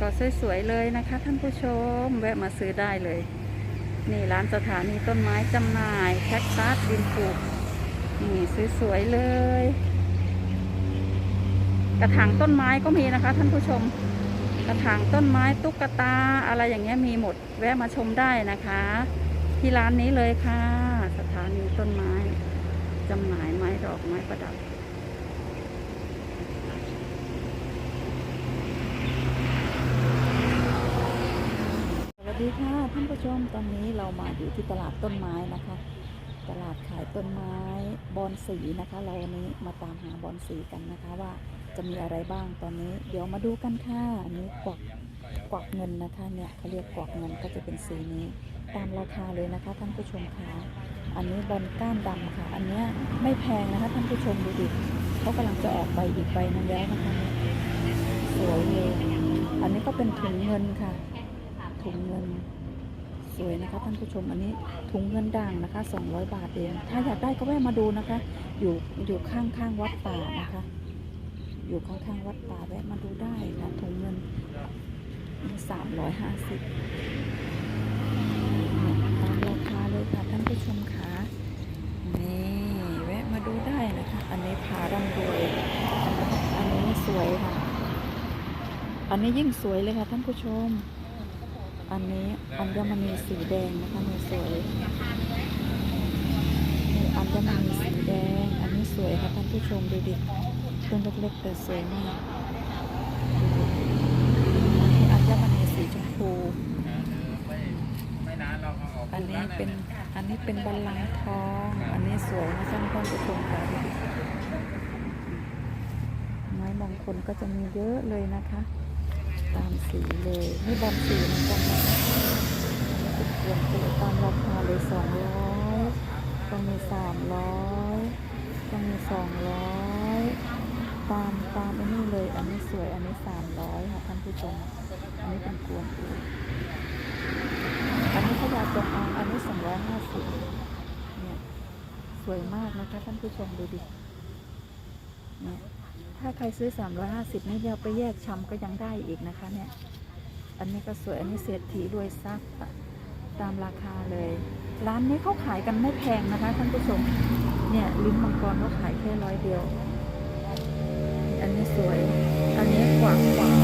ก็สวยๆเลยนะคะ ท่านผู้ชมแวะมาซื้อได้เลย นี่ร้านสถานีต้นไม้จำหน่ายแคคตัสดินปลูกนี่สวยๆเลย กระถางต้นไม้ก็มีนะคะ ท่านผู้ชม กระถางต้นไม้ตุ๊กตาอะไรอย่างเงี้ยมีหมดแวะมาชมได้นะคะ ที่ร้านนี้เลยค่ะ สถานีต้นไม้จำหน่ายไม้ดอกไม้ประดับ สวัส ดีค่ะท่านผู้ชมตอนนี้เรามาอยู่ที่ตลาดต้นไม้นะคะ ตลาดขายต้นไม้บอนสีนะคะ เราวันนี้มาตามหาบอนสีกันนะคะว่าจะมีอะไรบ้างตอนนี้ เดี๋ยวมาดูกันค่ะอันนี้กวักกวักเงินนะคะเนี่ยเขาเรียกกวักเงินก็จะเป็นสีนี้ ตามราคาเลยนะคะท่านผู้ชมคะอันนี้บอลก้านดำค่ะ อันเนี้ยไม่แพงนะคะท่านผู้ชมดูดิเขากำลังจะออกใบอีกใบนึงแล้วนะคะสวยเลยอันนี้ก็เป็นถุงเงินค่ะ ถุงเงิน สวยนะคะท่านผู้ชมอันนี้ถุงเงินด่างนะคะ 200 บาทเอง ถ้าอยากได้ก็แวะมาดูนะคะ อยู่อยู่ข้างข้างๆวัดป่านะคะ อยู่ข้างข้างๆวัดป่าแวะมาดูได้ค่ะถุงเงินสามร้อยห้าสิบตามราคาเลยค่ะท่านผู้ชมค่ะนี่แวะมาดูได้นะคะ อันนี้ผาร่ำรวยอันนี้สวยค่ะ อันนี้ยิ่งสวยเลยค่ะท่านผู้ชม อันนี้อัญมณีสีแดงนะคะนี่สวยนี่อัญมณีสีแดง อันนี้สวยค่ะท่านผู้ชมดูดิต้นเล็กๆแต่สวยมากดูดิอันนี้อัญมณีสีชมพูไม่นานเราเอาออกอันนี้เป็นอันนี้เป็นบัลลังก์ทอง อันนี้สวยนะคะท่านผู้ชมค่ะดูดิไม้มงคลก็จะมีเยอะเลยนะคะ ตามสีเลยนี่บอลสีเหมือนกันนะเป็นเปลี่ยนตัวตามราคาเลยสองร้อยต้องมีสามร้อยต้องมีสองร้อยตามตามอันนี้เลย อันนี้สวยอันนี้สามร้อยค่ะท่านผู้ชมอันนี้เป็นกวนอูอันนี้พยาจงอางอันนี้สองร้อยห้าสิบเนี่ยสวยมากนะคะท่านผู้ชมดูดิเนี่ย ถ้าใครซื้อ 350นี่เดียวไปแยกชำก็ยังได้อีกนะคะเนี่ย อันนี้ก็สวย อันนี้เศรษฐีรวยซักตามราคาเลย ร้านนี้เขาขายกันไม่แพงนะคะท่านผู้ชม เนี่ยลิ้นมังกรเขาขายแค่ร้อยเดียว อันนี้สวย อันนี้ขวางขวาง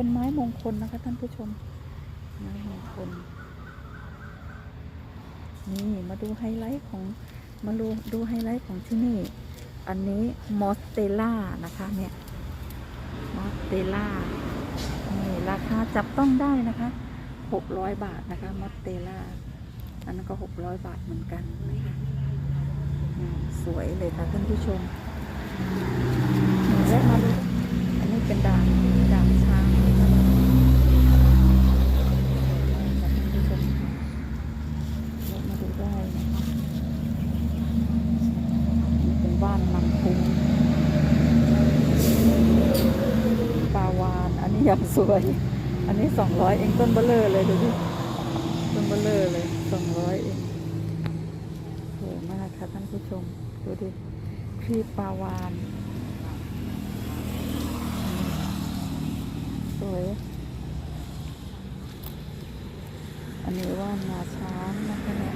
เป็นไม้มงคลนะคะ ท่านผู้ชม ไม้มงคล นี่มาดูไฮไลท์ของมาดูดูไฮไลท์ของที่นี่ อันนี้มอสเตล่านะคะเนี่ย มอสเตล่า นี่ราคาจับต้องได้นะคะหกร้อยบาทนะคะ มอสเตล่า อันนั้นก็หกร้อยบาทเหมือนกันนะคะสวยเลยค่ะท่านผู้ชมแวะมาดู อันนี้เป็นด่างด่างช้างนะครับท่านผู้ชมค่ะแวะมาดูได้นะคะนี่เป็นบ้านมังคุงปลาวาน อันนี้อย่างสวย อันนี้สองร้อยเองต้นเบลเลอร์เลยดูดิต้นเบลเลอร์เลยสองร้อยเองสวยมากค่ะท่านผู้ชม ดูดิพี่ปลาวานสวย อันนี้ว่านาช้างนะคะเนี่ย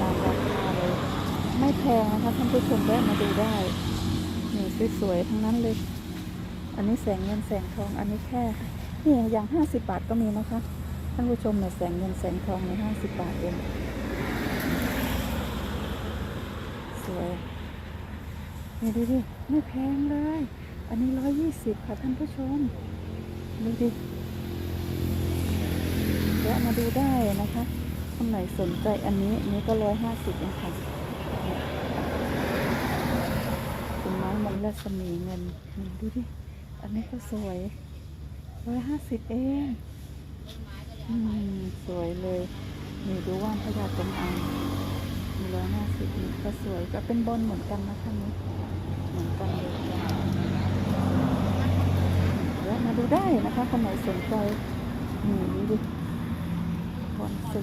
ตามราคาเลย ไม่แพงนะคะท่านผู้ชมแวะมาดูได้นี่สวยๆทั้งนั้นเลย อันนี้แสงเงินแสงทองอันนี้แค่นี่อย่างห้าสิบบาทก็มีนะคะท่านผู้ชมเนี่ยแสงเงินแสงทองในห้าสิบบาทเองสวยนี่ดูดิไม่แพงเลย อันนี้ร้อยยี่สิบค่ะท่านผู้ชมดูดิแวะมาดูได้นะคะคนไหนสนใจอันนี้อันนี้ก็ร้อยห้าสิบเองค่ะเนี่ยเป็นไม้มง รัศมีเงินดูดิ อันนี้ก็สวยร้อยห้าสิบเองอืมสวยเลยนี่ดูว่านพญาจงอางมีร้อยห้าสิบก็สวยก็เป็นบนเหมือนกันนะคะนี้เหมือนกันเลยจ้ะแวมาดูได้นะคะคนไหนสนใจนี่ดูดิบอนสี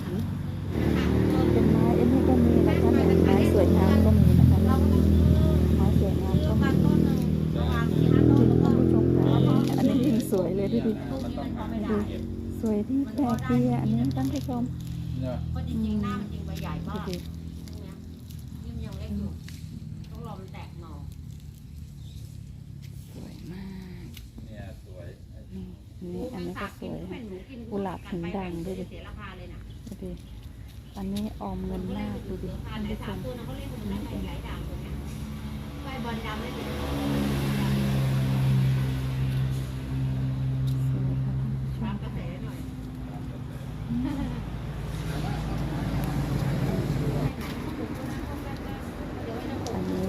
เป็นไม้เอ็นนี่ก็มีนะคะไม้สวยงามก็มีนะคะเนี่ยไม้สวยงามก็มีดูท่านผู้ชมค่ะอันนี้ยิ่ง สวยเลยดูดิมันต้องหาดูสวยที่แปลกดีอะอันนี้ท่านผู้ชมเนี่ยก็จริงๆหน้ามันจริงใบใหญ่ดูมากดิเนี่ยยิ่งยังเล็กอยู่ต้องรอมันแตกหน่อสวยมากเนี่ยสวยนี่อันนี้อันนี้ก็สวยค่ะกุหลาบหินด่างด้วยดิเสียราคาเลยนะดูดิอันนี้ออมเงินมากดูดิราคาท่านไหนผู้ชสามมตัวนะเขาเรียกมันได้ใบใหญ่ด่างตัวเนี้ยใบบอลดำไม่ถึงสวยค่ะท่านผู้ช ตาม มกระแสหน่อย อันนี้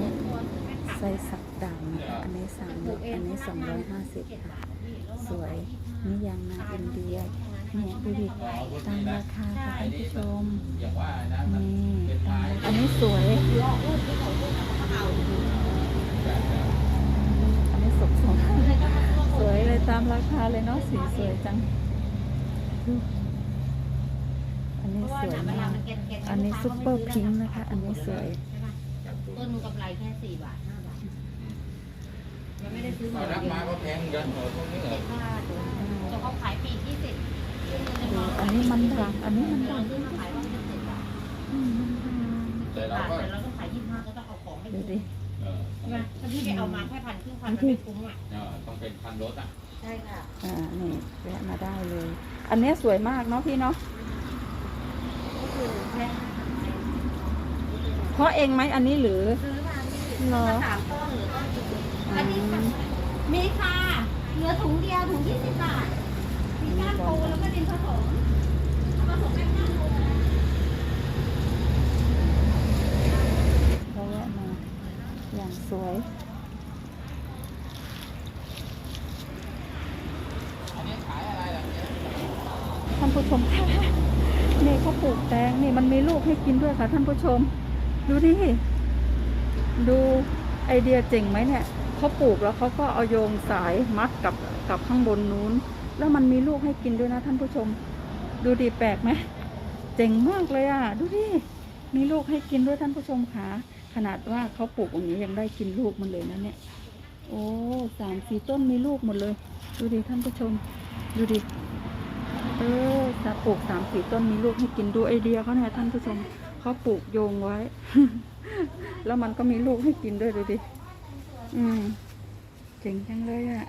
ไซสักด่างนะคะอันนี้สามร้อยอันนี้สองร้อยห้าสิบค่ะ สวยนี่ยางนาอินเดียเนี่ยดูดิตามราคาค่ะท่านผู้ชมอย่างว่านะมันนี่เป็นไม้อันนี้สวยอันนี้สดสวยเลยตามราคาเลยเนาะสีสวยจัง สวยมากอันนี้ซุปเปอร์พิงค์นะคะ อันนี้สวยต้นนึงกำไรแค่สี่บาทห้าบาทยังไม่ได้ซื้อเอามารับมาก็แพงเหมือนกันเหรอพวกนี้เหรอเจ็ดห้าตัวแต่เขาขายปีที่สิบดูอันนี้มันด่างอันนี้มันเราด่างซื้อมาขายว่าจะเจ็ดบาทอืมมันด่างแต่เราบาทก็แต่เราต้องขายยี่สิบห้าก็ต้องเอาของให้ดูดูดิเออใช่ไหมถ้าพี่ไปเอามาแค่พันครึ่งพันมันไม่คุ้มอะเออต้องเป็นพันรถอะใช่ค่ะอ่านี่แวะมาได้เลย อันนี้สวยมากเนาะพี่เนาะก็คือแค่ เพราะเองไหมอันนี้หรือซื้อมาเหรอสามต้นหรือต้นอันนี้มีค่ะเหลือถุงเดียวถุงยี่สิบบาท มีก้านปูแล้วก็ดินผสมผสมแป้งก้านปูนะเขาแวะมาอย่างสวยอันนี้ขายอะไรล่ะเนี่ยท่านผู้ชมค่ะ นี่เขาปลูกแตงนี่มันมีลูกให้กินด้วยค่ะท่านผู้ชม ดูดิดูไอเดียเจ๋งไหมเนี่ยเขาปลูกแล้วเขาก็เอาโยงสายมัดกับกับข้างบนนู้น แล้วมันมีลูกให้กินด้วยนะท่านผู้ชม ดูดีแปลกไหมเจ๋งมากเลยอะ ดูดิมีลูกให้กินด้วยท่านผู้ชมค่ะขนาดว่าเขาปลูกอย่างนี้ยังได้กินลูกมันเลยนะเนี่ย โอ้สามสี่ต้นมีลูกหมดเลย ดูดิท่านผู้ชม ดูดิ เออจะปลูกสามสี่ต้นมีลูกให้กินดูไอเดียเขาเนี่ยท่านผู้ชมเขาปลูกโยงไว้ แล้วมันก็มีลูกให้กินด้วยดูดิ อืมเจ๋งจังเลยอะ่ะ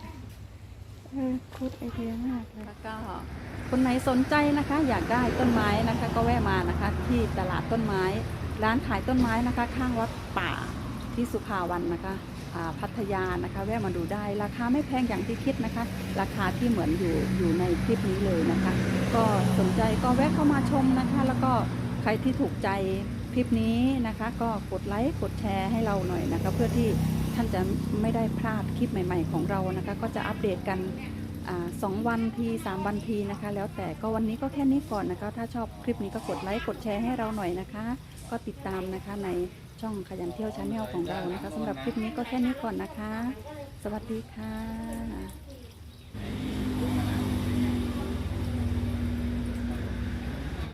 เออคุดไอเดียมากเลยแล้วก็คนไหนสนใจนะคะ อยากได้ต้นไม้นะคะ ก็แวะมานะคะ ที่ตลาดต้นไม้ ร้านขายต้นไม้นะคะ ข้างวัดป่าที่สุภาวันนะคะ พัทยานะคะแวะมาดูได้ราคาไม่แพงอย่างที่คิดนะคะ ราคาที่เหมือนอยู่อยู่ในคลิปนี้เลยนะคะ ก็สนใจก็แวะเข้ามาชมนะคะ แล้วก็ใครที่ถูกใจคลิปนี้นะคะ ก็กดไลค์กดแชร์ให้เราหน่อยนะคะ เพื่อที่ท่านจะไม่ได้พลาดคลิปใหม่ ๆ ของเรานะคะ ก็จะอัปเดตกันสองวันทีสามวันทีนะคะ แล้วแต่ก็วันนี้ก็แค่นี้ก่อนนะคะ ถ้าชอบคลิปนี้ก็กดไลค์กดแชร์ให้เราหน่อยนะคะ ก็ติดตามนะคะใน ช่องขยันเที่ยวชาแนลของเรานะคะสำหรับคลิปนี้ก็แค่นี้ก่อนนะคะ สวัสดีค่ะ